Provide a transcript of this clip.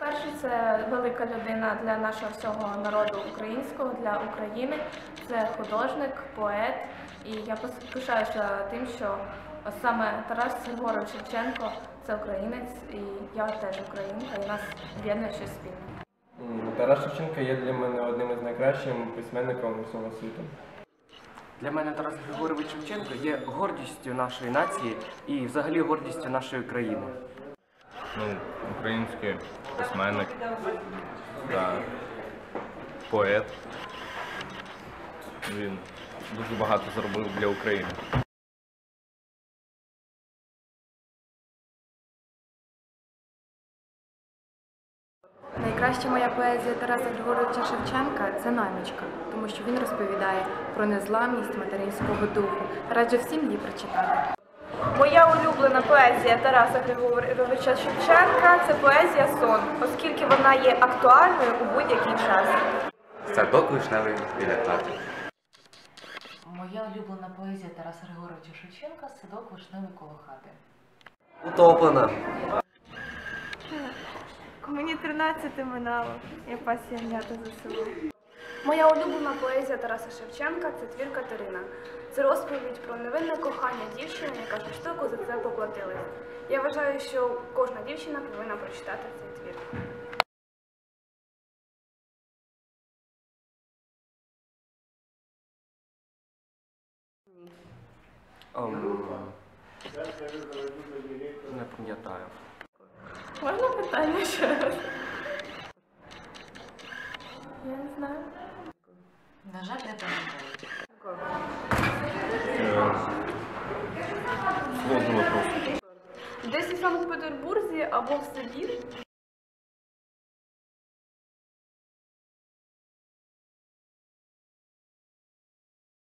Перший це велика людина для нашого всього народу українського, для України. Це художник, поет. І я пишаюся тим, що саме Тарас Григорович Шевченко це українець, і я теж українка, і нас об'єднує щось спільне. Тарас Шевченко є для мене одним із найкращих письменників всього світу. Для мене Тарас Григорович Шевченко є гордістю нашої нації і взагалі гордістю нашої країни. Ну, український письменник та поет. Він дуже багато зробив для України. Найкраща моя поезія Тараса Григоровича Шевченка це наймичка, тому що він розповідає про незламність материнського духу. Раджу всім її прочитати. Улюблена поезія Тараса Григоровича Шевченка це поезія сон, оскільки вона є актуальною у будь-який час. Садок вишневий біля хати. Моя улюблена поезія Тараса Григоровича Шевченка Садок вишневий коло хати. Утоплена. Мені 13 минало, я пасія м'ята за село. Моя улюблена поезія Тараса Шевченка це твір Катерина. Це розповідь про невинне кохання дівчини, яка жорстоко за це поплатилась. Я вважаю, що кожна дівчина повинна прочитати цей твір. Ем, не пам'ятаю. Можна питання ще раз? Я не знаю. На жаль, не пам'ятаю. Е, вопрос. Десь у Санкт-Петербурзі або в селі